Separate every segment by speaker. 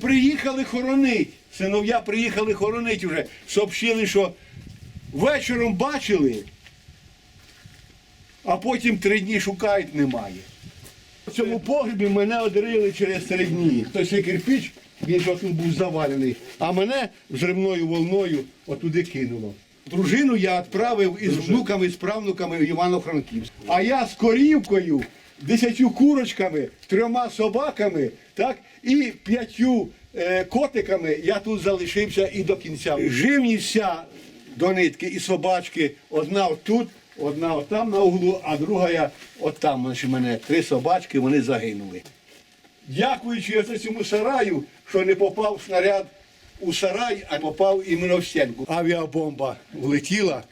Speaker 1: Приїхали хоронить. Синов'я приїхали хоронить уже. Сообщили, що вечором бачили, а потім три дні шукають, немає. В цьому погребі мене одрили через три дні. Хтось ще кирпіч, він ж тут був завалений, а мене взривною волною отуди кинуло. Дружину я відправив із внуками, з правнуками в Івано-Франківськ. А я з корівкою, десятью курочками, трьома собаками, так, і п'ятью е, котиками я тут залишився і до кінця. Живність вся до нитки і собачки, одна отут, одна отам на углу, а друга я отам. Значить, в мене три собачки, вони загинули. Дякуючи оце цьому сараю, що не попав снаряд у сарай, а попав іменно в стінку. Авіабомба влетіла,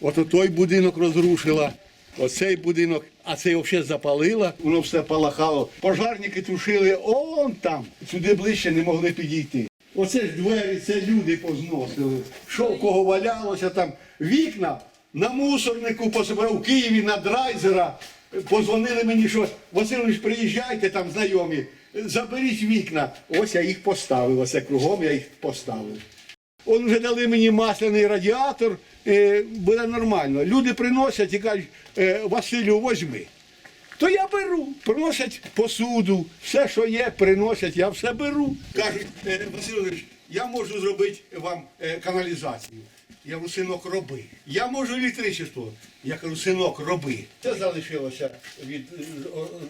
Speaker 1: от той будинок розрушила, оцей будинок, а цей взагалі запалила, воно все полахало. Пожарники тушили он там, сюди ближче не могли підійти. Оце ж двері, це люди позносили. Що в кого валялося там, вікна на мусорнику пособирав в Києві на драйзера. Позвонили мені, що Васильович, приїжджайте там знайомі, заберіть вікна. Ось я їх поставив, оце кругом я їх поставив. Он вже дали мені масляний радіатор, е, буде нормально. Люди приносять і кажуть, е, Василю, возьми. То я беру, приносять посуду, все, що є, приносять, я все беру. Кажуть, «Е, Васильович, я можу зробити вам каналізацію. Я кажу, синок, роби. Я можу електричество. Я кажу, синок, роби. Це залишилося від е,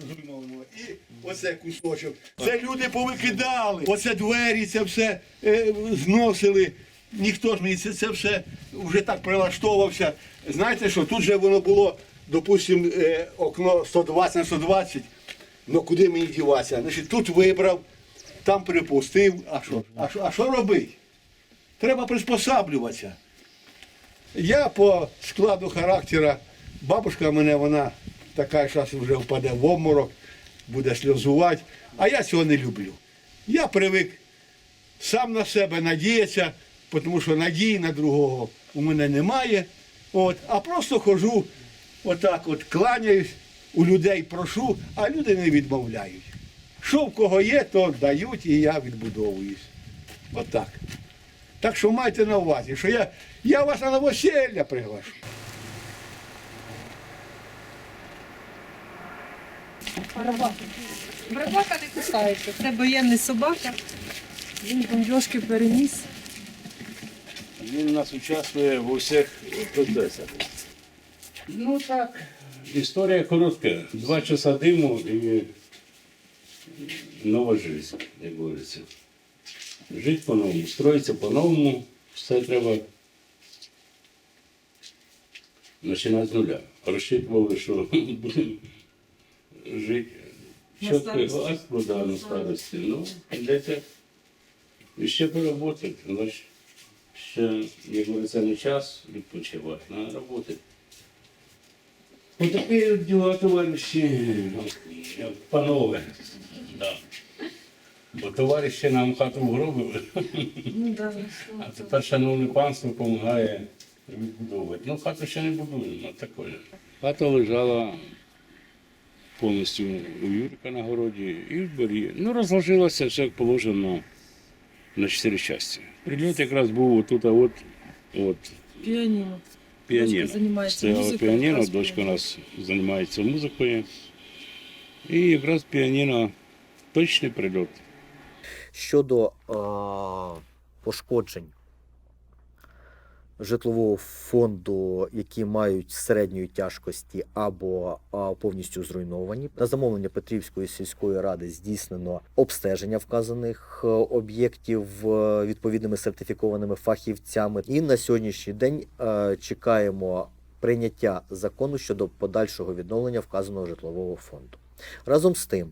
Speaker 1: зруйнованого. І оце кусочок. Це люди повикидали. Оце двері, це все е, зносили. Ніхто ж мені це, це все вже так прилаштовувався. Знаєте що, тут же воно було, допустимо, е, окно 120 на 120. Ну куди мені діватися? Значить, тут вибрав, там припустив. А що? А що, а що робити? Треба приспосаблюватися. Я по складу характера, бабушка мене, вона така зараз вже впаде в обморок, буде сльозувати, а я цього не люблю. Я привик сам на себе надіятися, тому що надії на другого у мене немає. От, а просто ходжу, отак от кланяюсь, у людей прошу, а люди не відмовляють. Що в кого є, то дають і я відбудовуюсь. Отак. Так що майте на увазі, що я, я вас на новосілля приглашу.
Speaker 2: Барабака не кусається. Це воєнний собака. Він бомбіжки переніс.
Speaker 3: Він у нас участвує в усіх процесах. Ну так, історія коротка. Два часа диму і нова життя, як говориться. Жити по-новому, строїться по-новому, все треба починати з нуля. Розчитували, що будемо жити чітко,
Speaker 2: старості.
Speaker 3: ласку, на старості. Ну, прийдеться ще поработати. Значить, ще, як говориться, не час відпочивати, треба роботи. Отакі діла, товариші, панове. Да. Бо товариші нам хату вгробили,
Speaker 2: Ну, да.
Speaker 3: а тепер шановне панство допомагає відбудовувати. Ну, хату ще не будуємо, а такое. Хата лежала повністю у Юрика на городі і в дворі. Ну, розложилося все як положено на чотири частини. Прильот якраз був отут, а от, от
Speaker 2: Піаніно.
Speaker 3: піаніно.
Speaker 2: Дочка займається
Speaker 3: Стояло
Speaker 2: музикою,
Speaker 3: піаніно,
Speaker 2: якраз
Speaker 3: дочка у нас займається музикою. І якраз піаніно точний прильот.
Speaker 4: Щодо е, пошкоджень житлового фонду, які мають середньої тяжкості або повністю зруйновані, на замовлення Петрівської сільської ради здійснено обстеження вказаних е, об'єктів е, відповідними сертифікованими фахівцями. І на сьогоднішній день е, чекаємо прийняття закону щодо подальшого відновлення вказаного житлового фонду. Разом з тим,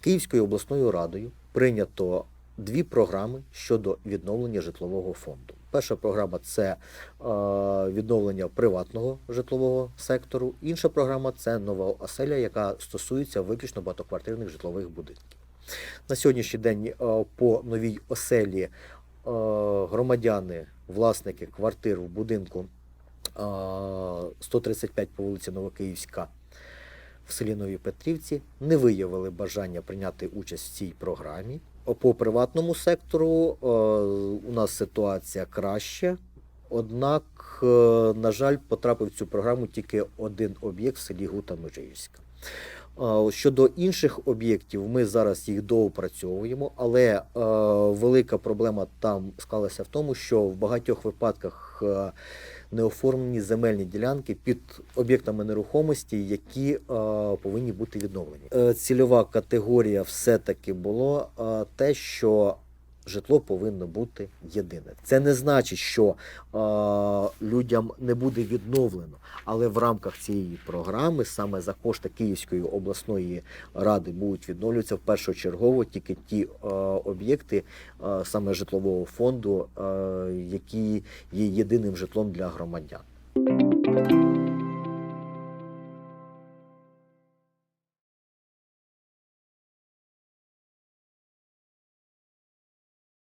Speaker 4: Київською обласною радою прийнято дві програми щодо відновлення житлового фонду. Перша програма це е, відновлення приватного житлового сектору. Інша програма це нова оселя, яка стосується виключно багатоквартирних житлових будинків. На сьогоднішній день е, по новій оселі е, громадяни, власники квартир в будинку е, 135 по вулиці Новокиївська в селі Нові Петрівці не виявили бажання прийняти участь в цій програмі. По приватному сектору е, у нас ситуація краща. Однак, е, на жаль, потрапив в цю програму тільки один об'єкт в селі Гута Межигірська. Щодо інших об'єктів, ми зараз їх доопрацьовуємо, але е, велика проблема там склалася в тому, що в багатьох випадках е, не оформлені земельні ділянки під об'єктами нерухомості, які е, повинні бути відновлені. Е, цільова категорія все-таки було е, те, що житло повинно бути єдине. Це не значить, що е, людям не буде відновлено, але в рамках цієї програми саме за кошти Київської обласної ради будуть відновлюватися в першочергово тільки ті е, об'єкти е, саме житлового фонду, е, які є єдиним житлом для громадян.